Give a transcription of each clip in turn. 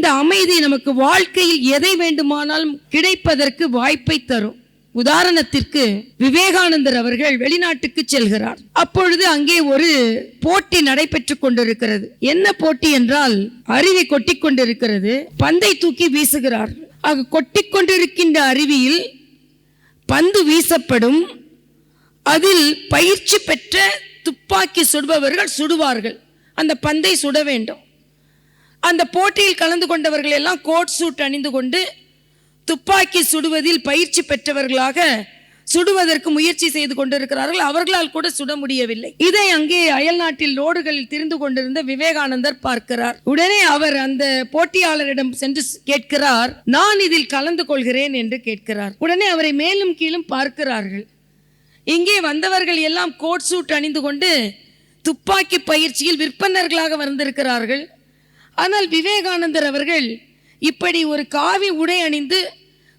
இந்த அமைதி நமக்கு வாழ்க்கையில் எதை வேண்டுமானாலும் கிடைப்பதற்கு வாய்ப்பை தரும். உதாரணத்திற்கு விவேகானந்தர் அவர்கள் வெளிநாட்டுக்கு செல்கிறார். அப்பொழுது அங்கே ஒரு போட்டி நடைபெற்றுக் கொண்டிருக்கிறது. என்ன போட்டி என்றால் அருவி கொட்டி கொண்டிருக்கிறது. பந்தை தூக்கி வீசுகிறார். ஆக கொட்டி கொண்டிருக்கின்ற அருவியில் பந்து வீசப்படும். அதில் பயிற்சி பெற்ற துப்பாக்கி சுடுபவர்கள் சுடுவார்கள். அந்த பந்தை சுட வேண்டும். அந்த போட்டியில் கலந்து கொண்டவர்கள் எல்லாம் கோட் சூட் அணிந்து கொண்டு துப்பாக்கி சுடுவதில் பயிற்சி பெற்றவர்களாக சுடுவதற்கு முயற்சி செய்து கொண்டிருக்கிறார்கள். அவர்களால் கூட சுட முடியவில்லை. இதை அங்கே அயல் நாட்டில் ரோடுகளில் திரிந்து கொண்டிருந்த விவேகானந்தர் பார்க்கிறார். உடனே அவர் அந்த போட்டியாளரிடம் சென்று கேட்கிறார் நான் இதில் கலந்து கொள்கிறேன் என்று கேட்கிறார். உடனே அவரை மேலும் கீழும் பார்க்கிறார்கள். இங்கே வந்தவர்கள் எல்லாம் கோட் சூட் அணிந்து கொண்டு துப்பாக்கி பயிற்சியில் விற்பனர்களாக வந்திருக்கிறார்கள். ஆனால் விவேகானந்தர் அவர்கள் இப்படி ஒரு காவி உடை அணிந்து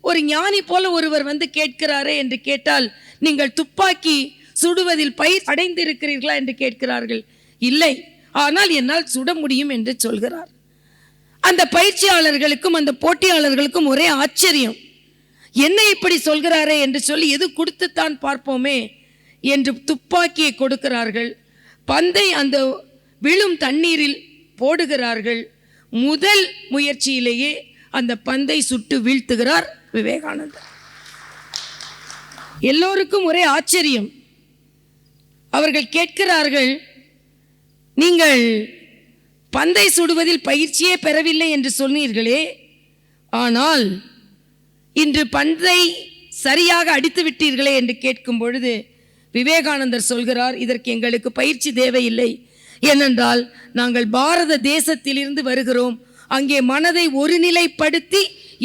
ஒரு ஞானி போல ஒருவர் வந்து கேட்கிறாரே என்று கேட்டால் நீங்கள் துப்பாக்கி சுடுவதில் பயிர் அடைந்திருக்கிறீர்களா? என்று கேட்கிறார்கள். இல்லை ஆனால் என்னால் சுட முடியும் என்று சொல்கிறார். அந்த பயிற்சியாளர்களுக்கும் அந்த போட்டியாளர்களுக்கும் ஒரே ஆச்சரியம். என்ன இப்படி சொல்கிறாரே? என்று சொல்லி எது கொடுத்துத்தான் பார்ப்போமே? என்று துப்பாக்கியை கொடுக்கிறார்கள். பந்தை அந்த விழும் தண்ணீரில் போடுகிறார்கள். முதல் முயற்சியிலேயே அந்த பந்தை சுட்டு வீழ்த்துகிறார் விவேகானந்தர். எல்லோருக்கும் ஒரே ஆச்சரியம். அவர்கள் கேட்கிறார்கள் நீங்கள் பந்தை சுடுவதில் பயிற்சியே பெறவில்லை என்று சொன்னீர்களே. ஆனால் இன்று பந்தை சரியாக அடித்து விட்டீர்களே என்று கேட்கும் பொழுது விவேகானந்தர் சொல்கிறார் இதற்கு எங்களுக்கு பயிற்சி தேவையில்லை. ஏனென்றால் நாங்கள் பாரத தேசத்திலிருந்து வருகிறோம். அங்கே மனதை ஒருநிலைப்படுத்தி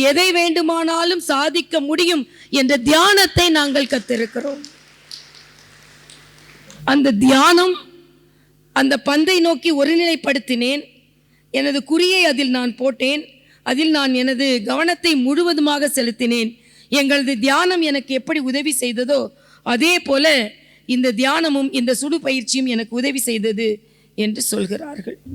எதை வேண்டுமானாலும் சாதிக்க முடியும் என்ற தியானத்தை நாங்கள் கத்திருக்கிறோம். அந்த தியானம் அந்த பந்தை நோக்கி ஒருநிலைப்படுத்தினேன். எனது குறியை அதில் நான் போட்டேன். அதில் நான் எனது கவனத்தை முழுவதுமாக செலுத்தினேன். எங்களது தியானம் எனக்கு எப்படி உதவி செய்ததோ அதே போல இந்த தியானமும் இந்த சுடு பயிற்சியும் எனக்கு உதவி செய்தது. என்று சொல்கிறார்கள்.